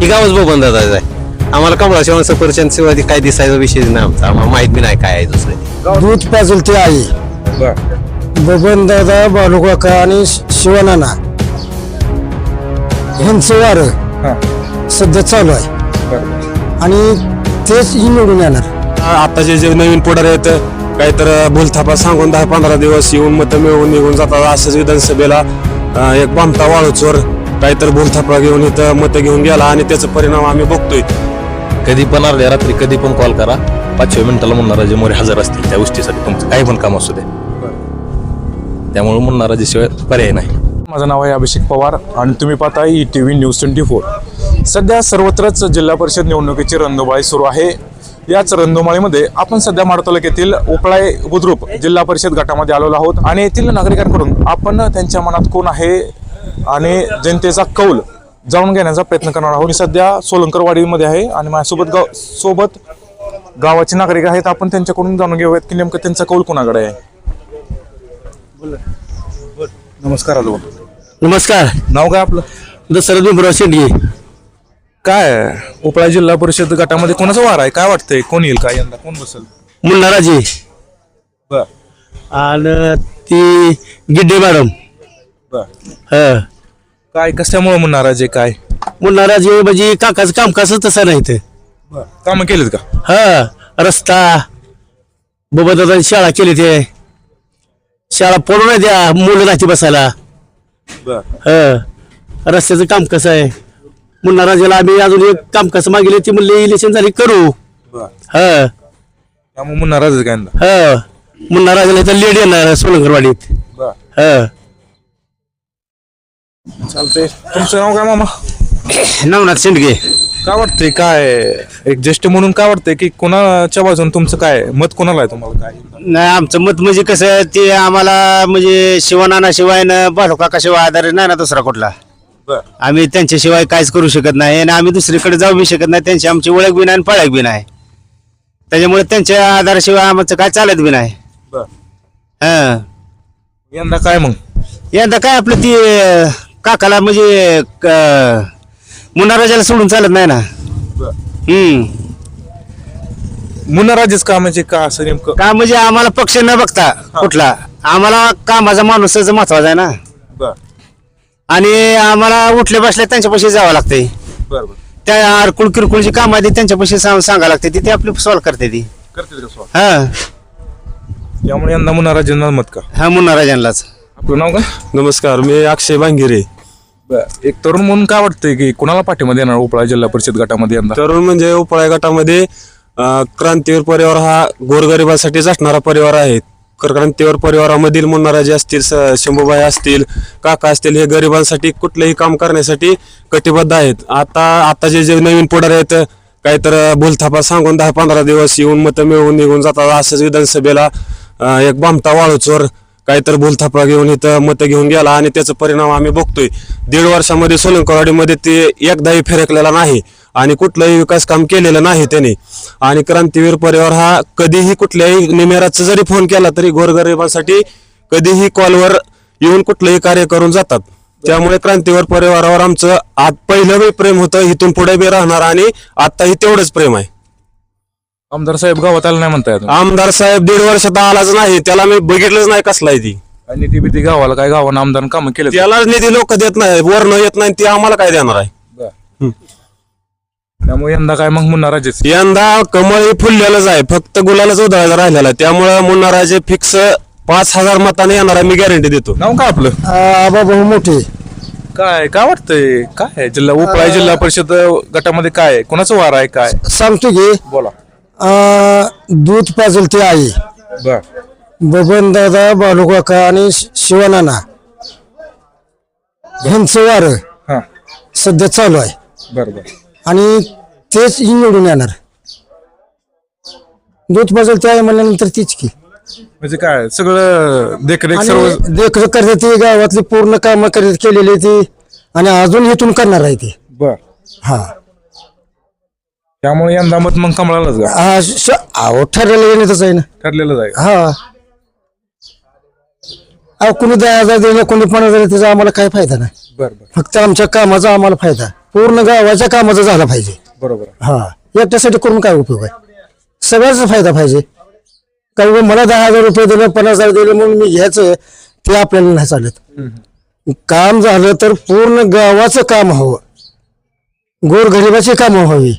ही गावच बबन दादा आहे आम्हाला कमळाशिवाय सफरचंद शिवाय काय दिसायचा विषय नाही आमचा. आम्हाला माहीत बी नाही काय आहे दुसरं दूध पाजल ते आई बबन दादा बालुकाका आणि शिवनाना. ह्यांचं वार सध्या चालू आहे. आणि तेच ही निवडून येणार. आताचे जे नवीन पुढारी आहेत काहीतर भूलथापा सांगून दहा पंधरा दिवस येऊन मतं मिळवून निघून जातात असंच विधानसभेला अं, एक बामटा वाळूचोर. काहीतर भूलथापा घेऊन इथं मतं घेऊन गेला आणि त्याचा परिणाम आम्ही बघतोय. कधी पण अर्ध्या रात्री कधी पण कॉल करा. पाचव्या मिनिटाला मुन्नाराजे मोरे हजर असतील त्या गोष्टीसाठी तुमचं काही पण काम असू दे. त्यामुळे मुन्नाराजेशिवाय पर्याय नाही. माझं नाव आहे अभिषेक पवार आणि तुम्ही पाहताय E T V news twenty four. सध्या सर्वत्रच जिल्हा परिषद निवडणुकीची रणधुमाळी सुरू आहे. याच रणधुमाळीमध्ये आपण सध्या माड तालुक्यातील उपळाय बुद्रुक जिल्हा परिषद गटामध्ये आलेलो आहोत आणि येथील नागरिकांकडून आपण त्यांच्या मनात कोण आहे आणि जनतेचा कौल जाणून घेण्याचा प्रयत्न करणार आहोत. मी सध्या सोलंकरवाडीमध्ये आहे आणि माझ्यासोबत गाव सोबत गावाचे नागरिक आहेत. आपण त्यांच्याकडून जाणून घेऊयात की नेमकं त्यांचा कौल कोणाकडे आहे? नमस्कार आलो नमस्कार. नाव काय आपलं? दशरथ बिंबराव शेंडगे काय? उपळा जिल्हा परिषद गटामध्ये कोणाचा वार आहे? काय वाटतंय? कोण येईल? काय यंदा? कोण बसेल? मुन्नाराजी बर. आणि ती गिड्डे मॅडम. बर ह. काय कशामुळे म्हणणार आहे काय? मुन्नाराजी म्हणजे काकाचं कामकाजच तसं नाही ते. कामं केलीत का? हा रस्ता दादा शाळा केली ते. शाळा पडून नाही द्या मुलं नाही बसायला. बर. ह रस्त्याचं काम कसं आहे. मुन्ना राजाला आम्ही अजून एक काम कसं मागितले ती म्हणले इलेक्शन झाली करू. बर. ह. त्यामुळे म्हणणार आहे काय यंदा? ह. मुन्ना राजाला इथं लेड येणार सोलंकरवाडीत बर. ह. चालतंय. तुमचं नाव काय मामा? नवनाथ शेंडगे. काय वाटतंय काय? एक ज्येष्ठ म्हणून काय वाटतंय की कोणाच्या बाजून तुमचं काय? मत कोणाला आहे तुम्हाला काय? नाही आमचं मत म्हणजे कसं ते आम्हाला म्हणजे शिवनाना शिवाय न बालुकाका शिवाय आधार नाही ना दुसरा कुठला. बर. आम्ही त्यांच्याशिवाय काहीच करू शकत नाही आणि आम्ही दुसरीकडे जाऊ बी शकत नाही त्यांची आमची ओळख बी नाही आणि पळख बी नाही. त्याच्यामुळे त्यांच्या आधाराशिवाय आमचं काय चालत बी नाही. बर. हं. यंदा काय मग? यंदा काय आपलं ती काकाला म्हणजे क- मुन्ना राजाला सोडून चालत नाही ना? हम्म. मुन्नाराजेच का म्हणजे का असं नेमकं? का म्हणजे आम्हाला पक्ष न बघता कुठला? आम्हाला कामाचा माणूसच महत्त्वाचा आहे ना? बर. आणि आम्हाला उठल्या बसल्या त्यांच्यापाशी जावं लागतंय. बर बर. त्या अडकुळ किरकुळची काम आहे ती त्यांच्यापाशी सांग सांगावं लागते. ती ते आपली सॉल्व करते ती. का स्वागत हा. त्यामुळे यंदा मत का? हा मुन्ना राजांनाच आपलं नाव काय? नमस्कार मी अक्षय भांगिरे. एक तरुण म्हणून काय वाटतंय की कुणाला पाठीमध्ये येणार उपळा जिल्हा परिषद गटामध्ये यंदा? तरुण म्हणजे उपळा गटामध्ये अं, क्रांतीवीर परिवार हा गोरगरिबासाठीच असणारा परिवार आहे. कर- क्रांतीवीर परिवारामधील मुन्नाराजे असतील स- शंभूबाई असतील काका असतील हे गरिबांसाठी कुठलंही काम करण्यासाठी कटिबद्ध आहेत. आता आता जे जे नवीन पुढार आहेत काहीतर भूलथापा सांगून दहा पंधरा दिवस येऊन मतं मिळवून निघून जातात. असंच विधानसभेला अं, एक बामटा वाळूचोर काहीतर भूलथापा घेऊन इथं मतं घेऊन गेला आणि त्याचा परिणाम आम्ही बघतोय. दीड वर्षामध्ये सोलंकवाडीमध्ये ते एकदाही फिरकलेला नाही आणि कुठलंही विकास काम केलेलं नाही त्याने. आणि क्रांतीवीर परिवार हा कधीही कुठल्याही निमेराचा जरी फोन केला तरी गोरगरिबांसाठी कधीही कॉलवर येऊन कुठलंही कार्य करून जातात. त्यामुळे क्रांतीवर परिवारावर आमचं आज पहिलं बी प्रेम होतं इथून पुढे बी राहणार आणि आताही तेवढंच प्रेम आहे. आमदार साहेब गावात आला नाही म्हणता येत आमदार साहेब दीड वर्षात आलाच नाही त्याला मी बघितलंच नाही कसलाय ती. आणि ती भीती गावाला काय गावानं आमदार कामं केले त्याला निधी लोक देत नाही वर्ण येत नाही ते आम्हाला काय देणार आहे? त्यामुळे यंदा काय मग मुन्नाराजेच यंदा कमळ हे फुललेलंच आहे फक्त गुलालाच उधळायला राहिलेला आहे. त्यामुळे मुन्नाराजे फिक्स पाच हजार मताने येणार आहे मी गॅरंटी देतो. नाव काय आपलं? आबा भाऊ मोठे. काय काय वाटतंय? काय आहे? जिल्हा उपळा जिल्हा परिषद गटामध्ये काय आहे? कोणाचं वार आहे काय सांगतो की बोला. अं, दूध पाजल ते आई. बर. बबन दादा बालुकाका आणि शि- शिवनाना. ह्यांचं वार हा. सध्या चालू आहे. बर बर. आणि तेच ही निवडून येणार. दूध पाजल ते आई म्हणल्यानंतर तीच की. म्हणजे काय सगळं देखरेख सर्व आणि देखरेख करते ती गावातली पूर्ण कामं करत केलेली ती. आणि अजून इथून करणार आहे ती. बर. हा. त्यामुळे यंदा मत मग कमळालाच का हा श- अहो ठरलेलं येण्यातच आहे ना. ठरलेलं आहे. हा. अहो कुणी दहा हजार दिले कोणी पन्नास हजार त्याचा आम्हाला काय फायदा नाही. बर बर. फक्त आमच्या कामाचा आम्हाला फायदा पूर्ण गावाच्या कामाचा झाला पाहिजे. बरोबर. हा. एकट्यासाठी करून काय उपयोग आहे? सगळ्याचा फायदा पाहिजे. कारण की मला दहा हजार रुपये दिले पन्नास हजार दिले म्हणून मी घ्यायचं ते आपल्याला नाही चालत. काम झालं तर पूर्ण गावाचं काम हवं. गोरगरिबाची कामं व्हावी.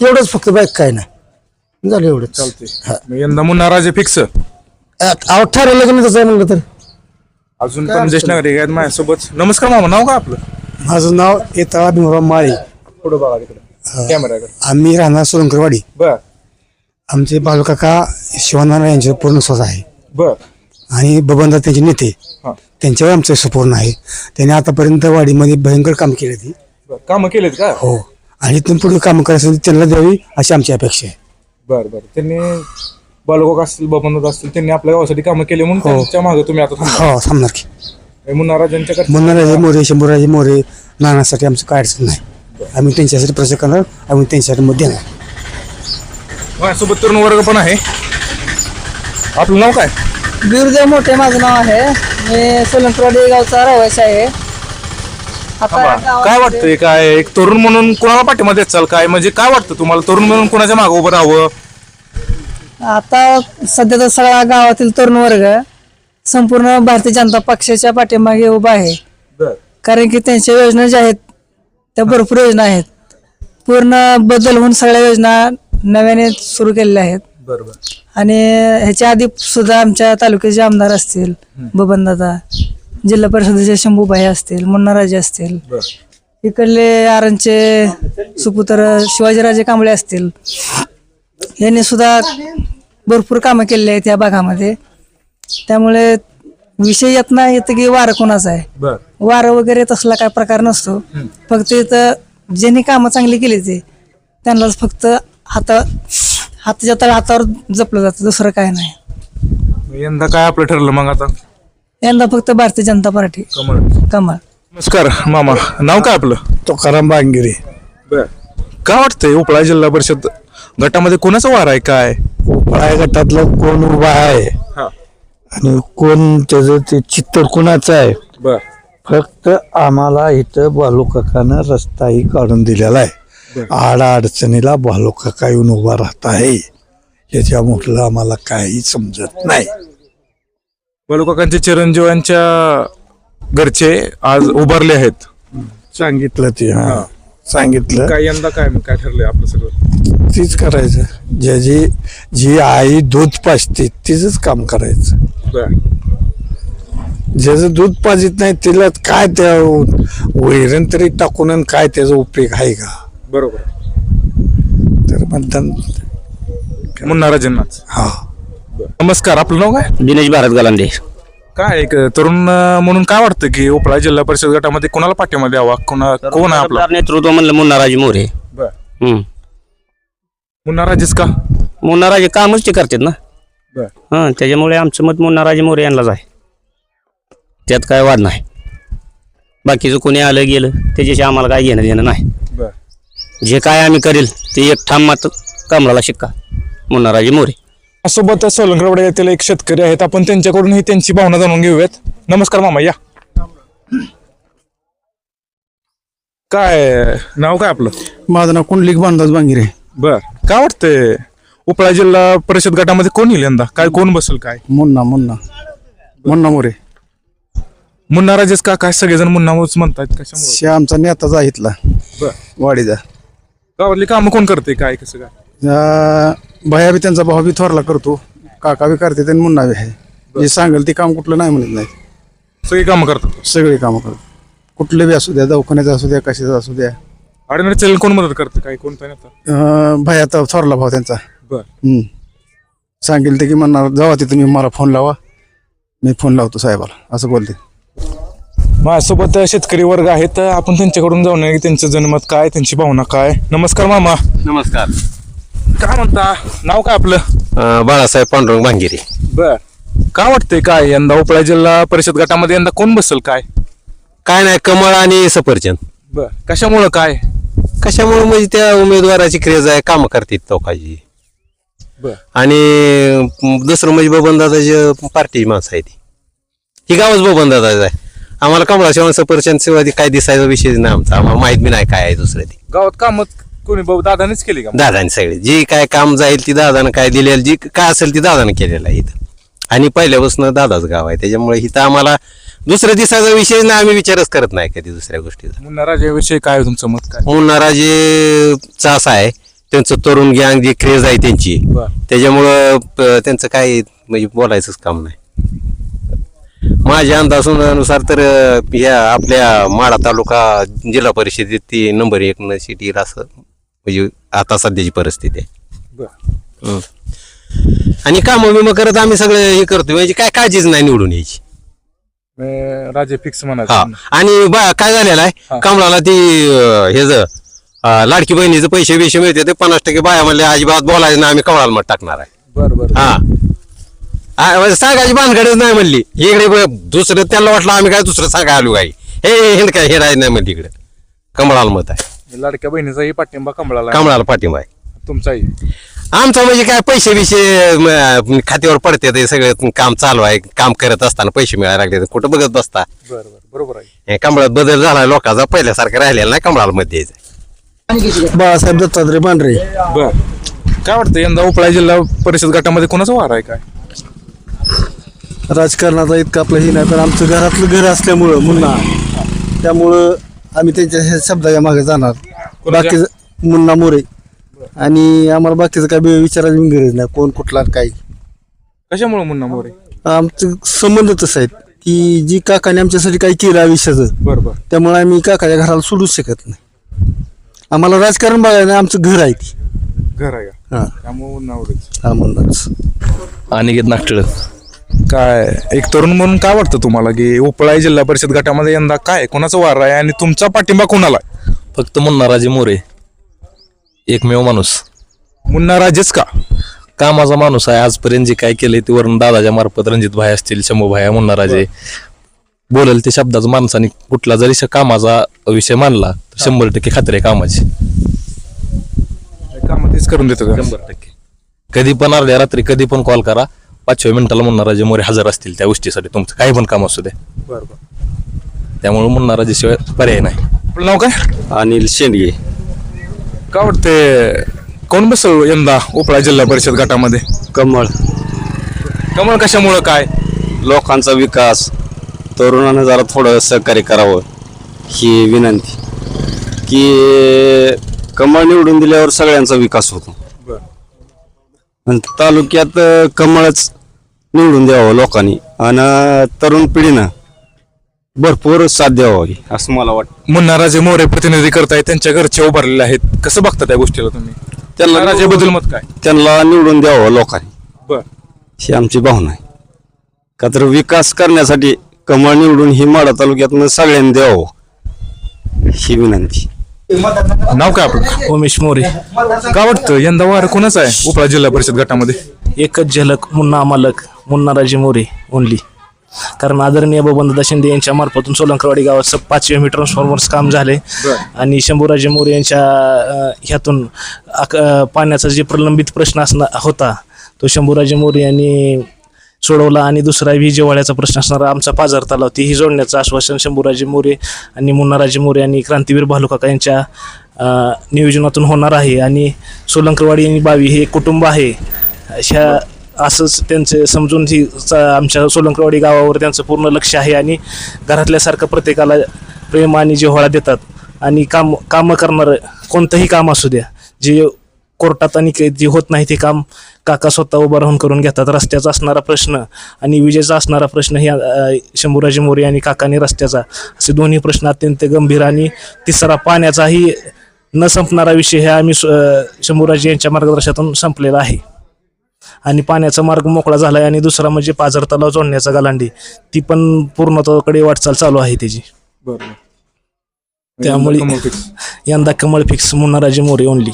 एवढंच फक्त बाईक काय नाही. झालं एवढंच. मग यंदा मुन्ना राजे फिक्स अठरा लग्न तसं आहे म्हणलं तर. अजून पण ज्येष्ठ नागरिक आहेत माझ्यासोबत. नमस्कार मामा नाव का आपलं? माझं नाव येता भीमराव माळी. पुढे बघा तिकडे. कॅमेराकडे आम्ही राहणार सोलंकरवाडी बर. आमचे बालकाका शिवनारायण यांचे पूर्ण स्वतः आहे. बर. आणि बबनदा त्यांचे नेते. हा. त्यांच्यावर आमचं संपूर्ण आहे. त्यांनी आतापर्यंत वाडीमध्ये भयंकर काम केले ती बर. कामं केलेत का? हो. आणि इथून पुढे काम करायचं त्यांना द्यावी अशी आमची अपेक्षा आहे. बर बर. त्यांनी बालकोक असतील बबनदात असतील त्यांनी आपल्या गावासाठी कामं केली म्हणून त्यांच्या मागे तुम्ही आता थांबा. हो थांबणार की. हे मुन्ना राजांच्या मुन्नाराजे मोरे शंभूराजे मोरे नानासाठी आमचं काय अडचण नाही. आम्ही त्यांच्यासाठी प्रचार करणार आम्ही त्यांच्यासाठी मत देणार. माझ्यासोबत तरुण वर्ग पण आहे. आपलं नाव काय? बिरदेव मोठे माझं नाव आहे. मी सोलंकरवाडी गावचा रहिवासी आहे. काय वाटतंय? काय एक तरुण म्हणून कोणाला पाठीमध्ये चाल? काय म्हणजे काय वाटतं तुम्हाला? तरुण म्हणून कोणाच्या मागे उभं राहावं? आता सध्या तर सगळा गावातील तरुण वर्ग संपूर्ण भारतीय जनता पक्षाच्या पाठीमागे उभा आहे. कारण की त्यांच्या योजना ज्या आहेत त्या भरपूर योजना आहेत. पूर्ण बदल होऊन सगळ्या योजना नव्याने सुरू केलेल्या आहेत. बरोबर. आणि ह्याच्या आधी सुद्धा आमच्या तालुक्याचे आमदार असतील बबनदादा. जिल्हा परिषदेचे शंभूबाई असतील मुन्नाराजे असतील इकडले आरणचे सुपुत्र शिवाजीराजे कांबळे असतील. यांनी सुद्धा भरपूर कामं केलेली आहेत या भागामध्ये. त्यामुळे विषय येत नाही येतं की वारं कोणाचं आहे. वारं वगैरे तसला काय प्रकार नसतो. फक्त इथं ज्यांनी कामं चांगली केली ते त्यांनाच फक्त हाता हाताच्या तळ हातावर जपलं जातं दुसरं काय नाही. यंदा काय आपलं ठरलं मग आता? यंदा फक्त भारतीय जनता पार्टी. कमळ. कमळ. नमस्कार मामा. नाव काय आपलं? तुकाराम बांगिरे. काय वाटतंय उपळा जिल्हा परिषद गटामध्ये कोणाचा वार आहे काय? उपळा गटातलं कोण उभा आहे? हा. आणि कोण त्याचं ते चित्तर कुणाचं आहे? बर. फक्त आम्हाला इथं बालूकाकानं रस्ताही काढून दिलेला आहे. आडा अडचणीला बालूकाका येऊन उभा राहत आहे. याच्यामुळं आम्हाला काही समजत नाही. बालुकाकांचे चिरंजीवांच्या घरचे आज उभारले आहेत. सांगितलं ते हा. सांगितलं. काय यंदा काय काय ठरलंय आपलं सगळं? तीच करायचं. ज्याची जी आई दूध पाजते तिचंच काम करायचं. बर. ज्याचं दूध पाजित नाही तिला काय त्या वैरण तरी टाकून आणि काय त्याचा उपयोग आहे का? बरोबर. तर मतदान मुन्ना राजेंनाच हा. नमस्कार आपलं नाव काय? दिनेश भारत गलांडे. काय एक तरुण अं, म्हणून काय वाटतं की उपळा जिल्हा परिषद गटामध्ये कोणाला पाठीमध्ये यावा कोणा कोण आहे आपला? नेतृत्व म्हणलं मुन्नाराजे मोरे. बर. हम्म. मुन्ना राजेच का? मुन्नाराजे कामच ते करतात ना. हां त्याच्यामुळे आमचं मत मुन्नाराजे मोरे यांनाच आहे. त्यात काय वाद नाही. बाकीचं कोणी आलं गेलं त्याच्याशी आम्हाला काय घेणं देणं नाही. जे काय आम्ही करेल ते एक ठाम मात्र कमळाला शिक्का. मुन्नाराजे मोरे. सोबत सोलंकरवाडे येथील एक शेतकरी आहेत. आपण त्यांच्याकडूनही त्यांची भावना जाणून घेऊयात. नमस्कार मामा या. काय नाव काय आपलं? माझं नाव कुंडलिक बांधाज बांगिरे. बर. काय वाटतंय उपळा जिल्हा परिषद गटामध्ये कोण येईल यंदा? काय कोण बसेल काय? मुन्ना मुन्ना. मुन्ना मोरे. मुन्ना राजेच का काय सगळेजण मुन्नाच म्हणतात कशामुळे? शे आमचा नेताच आहे इथला. बर. वाडीचा. गावातली कामं कोण करते काय कसं काय? अं, भैया बी त्यांचा भाऊ बी थोरला करतो. काका बी करते आणि मुन्ना बी आहे. जे सांगेल ते काम कुठलं नाही म्हणत नाही. सगळी कामं करतात. सगळे कामं करतो कुठले बी असू द्या दवाखान्याचं असू द्या कशाचं असू द्या. अडीने चल कोण मदत करते? काय कोणता नेता अं, भैया तर थोरला भाऊ त्यांचा. बर. हम्म. सांगेल ते की म्हणणार जावा ते तुम्ही मला फोन लावा. मी फोन लावतो साहेबाला. असं बोलते. माझ्यासोबत शेतकरी वर्ग आहेत. आपण त्यांच्याकडून जाऊन त्यांचं जनमत काय त्यांची भावना काय. नमस्कार मामा. नमस्कार. काय म्हणता? नाव काय आपलं? अं, बाळासाहेब पांडुरंग भांगिरे. बर. काय वाटतंय काय? यंदा उपळा जिल्हा परिषद गटामध्ये यंदा कोण बसल काय? काय नाही कमळ आणि सफरचंद. बर. कशामुळं काय? कशामुळे म्हणजे त्या उमेदवाराची क्रेज आहे कामं करतात चौकाची बर. आणि अं, दुसरं म्हणजे बबनदादाची पार्टी माणसं आहे ती. ही गावच बबनदादाच आहे. आम्हाला कमळाशिवाय सफरचंद शिवाय काय दिसायचा विषय नाही आमचा. आम्हाला माहीत बी नाही काय आहे दुसरं ती. गावात कामं कोणी भाऊ दादानेच केली का दादाने सगळे. जी काय काम जाईल ती दादानं काय दिलेलं जी काय असेल ती दादानं केलेलं आहे इथं. आणि पहिल्यापासून दादाच गाव आहे. त्याच्यामुळे इथं आम्हाला दुसरं दिसायचा विषय नाही आम्ही विचारच करत नाही कधी दुसऱ्या गोष्टीचा. मुन्ना राजाविषयी काय आहे तुमचं मत काय? मुन्नारा जे चास आहे त्यांचं तरुण गँग जी क्रेज आहे त्यांची. बर. त्याच्यामुळं प- त्यांचं काय म्हणजे बोलायचंच काम नाही. माझ्या अंदाजानुसार तर अं, ह्या आपल्या माडा तालुका जिल्हा परिषदेत ती नंबर एक न सिटी असं म्हणजे आता सध्याची परिस्थिती आहे. हं. आणि कामं बिमं करत आम्ही सगळं हे करतो म्हणजे काय काळजीच नाही निवडून यायची. अं, राजे फिक्स हा. म्हणायचं आणि बा काय झालेलं हा. आहे कमळाला ती अं, हे ज अं, लाडकी बहिणीचे पैसे बिशे मिळते ते पन्नास टक्के बाया म्हणले अजिबात बोलायचं ना आम्ही कमळाला मत टाकणार आहे. बर बर हा. आ, म्हणजे सांगायची भानगडच नाही म्हणली. इकडे ब- दुसरं त्याला वाटलं आम्ही काय दुसरं सांगाय आलो काही हे हिंड काय हे राहायचं नाही म्हणली इकडे. कमळाला मत आहे. लाडक्या बहिणीचाही पाठिंबा कमळाला आहे. कमळाला पाठिंबा आहे. तुमचाही. आमचं म्हणजे काय पैसे बिशे म, खात्यावर पडते ते सगळं काम चालू आहे. काम करत असताना पैसे मिळायला लागले तर कुठं बघत बसता? बर बर बरोबर आहे. हे कमळात बदल झाला लोकांचा पहिल्यासारखं राहिलेला नाही कमळाला द्यायचं बाळासाहेब दत्तात्रय पांढरे. बर. काय वाटतं यंदा उपळा जिल्हा परिषद गटामध्ये कोणाचा वार आहे काय? राजकारणाचा इतकं आपलं हे नाही पण आमचं घरातलं घर असल्यामुळं मुन्ना. त्यामुळं आम्ही त्यांच्या ह्या शब्दाच्या मागे जाणार. कोणाच्या? बाकीचं मुन्ना मोरे. आणि आम्हाला बाकीचं काय बी विचारायची बी गरज नाही कोण कुठला आणि काय. कशामुळे मुन्ना मोरे? आमचं संबंध तसं आहेत की जी काकाने आमच्यासाठी काही केलं आयुष्याचं बर बर त्यामुळे आम्ही काकाच्या घराला सोडूच शकत नाही. आम्हाला राजकारण बघायला नाही, आमचं घर आहे ती. घर आहे का? हां. त्यामुळे मुन्ना मोरेच. हा म्हणूनच अनिकेत नागटिळ. काय एक तरुण म्हणून काय वाटतं तुम्हाला की उपळा जिल्हा परिषद गटामध्ये यंदा काय कोणाचा वार आहे आणि तुमचा पाठिंबा कोणाला आहे? फक्त मुन्नाराजे मोरे. एकमेव माणूस. मुन्ना राजेच का? कामाचा माणूस आहे. आजपर्यंत जे काय केलंय ते वरून दादाच्या मार्फत रणजित भाई असतील शंभू भाई मुन्नाराजे. बोलेल ते शब्दाचं माणसाने कुठला जरी श- कामाचा विषय मानला तर शंभर टक्के खात्री आहे कामाची. काम तेच करून देतो का? शंभर टक्के. कधी पण अर्ध्या रात्री कधी पण कॉल करा. पाचव्या मिनिटाला मुन्नाराजे मोरे हजर असतील त्या गोष्टीसाठी तुमचं काही पण काम असू दे. बर बर त्यामुळे मुन्नाराजे शिवाय पर्याय नाही. आपलं नाव काय? अनिल शेंडगे. काय वाटते कोण बसल यंदा उपळा जिल्हा परिषद गटामध्ये? कमळ. कमळ कशामुळं काय? लोकांचा विकास. तरुणानं जरा थोडं सहकार्य करावं ही विनंती. की कमळ निवडून दिल्यावर सगळ्यांचा विकास होतो. बर. आणि तालुक्यात अं, कमळच निवडून द्यावं लोकांनी. आणि तरुण पिढीनं भरपूर साथ द्यावी असं मला वाटतं. मुन्ना राजे मोरे प्रतिनिधी करताय त्यांच्या घरचे उभारलेले आहेत. कसं बघता त्या गोष्टीला तुम्ही? त्यांना राजेबद्दल मत काय? त्यांना निवडून द्यावं लोकांनी. बर. ही आमची भावना आहे. का तर विकास करण्यासाठी कमळ निवडून ही माडा तालुक्यातनं सगळ्यांनी द्यावं ही विनंती. नाव काय आपलं? उमेश मोरे. काय वाटतं? यंदा वार कोणाचा आहे? उपळा जिल्हा परिषद गटामध्ये? एकच झलक मुन्ना मालक मुन्ना राजे मोरे ओनली. कारण आदरणीय बबनदादा शिंदे यांच्या मार्फतून सोलंकरवाडी गावात स- पाचशे मी ट्रान्सफॉर्मर्स काम झाले. आणि शंभूराजे मोरे यांच्या अं, ह्यातून आक- अं, पाण्याचा जे प्रलंबित प्रश्न असणार होता तो शंभूराजे मोरे यांनी सोडवला आणि दुसरा विजेवाड्याचा प्रश्न असणारा आमचा पाझर तलाव तीही जोडण्याचं आश्वासन शंभूराजे मोरे आणि मुन्नाराजे मोरे आणि क्रांतीवीर भालुकाका यांच्या अं, नियोजनातून होणार आहे. आणि सोलंकरवाडी आणि बावी हे एक कुटुंब आहे. अशा असंच त्यांचे समजून ही आमच्या सोलंकरवाडी गावावर त्यांचं पूर्ण लक्ष आहे आणि घरातल्यासारखं प्रत्येकाला प्रेम आणि जिव्हाळा देतात. आणि काम कामं करणारं कोणतंही काम असू द्या जे कोर्टात आणि काही जे होत नाही ते काम काका स्वतः उभं राहून करून घेतात. रस्त्याचा असणारा प्रश्न आणि विजेचा असणारा प्रश्न हे शंभूराजी शंभूराजे मोरे आणि काकाने रस्त्याचा असे दोन्ही प्रश्न अत्यंत गंभीर आणि तिसरा पाण्याचाही न संपणारा विषय हे आम्ही शंभूराजी शंभूराजे यांच्या मार्गदर्शनातून संपलेला आहे. आणि पाण्याचा मार्ग मोकळा झाला आहे आणि दुसरा म्हणजे पाझर तलाव जोडण्याचा गलांडी. ती पण पूर्णत्वाकडे वाटचाल चालू आहे त्याची. बरोबर त्यामुळे-. यंदा कमळ फिक्स मुन्नाराजे मोरे ओनली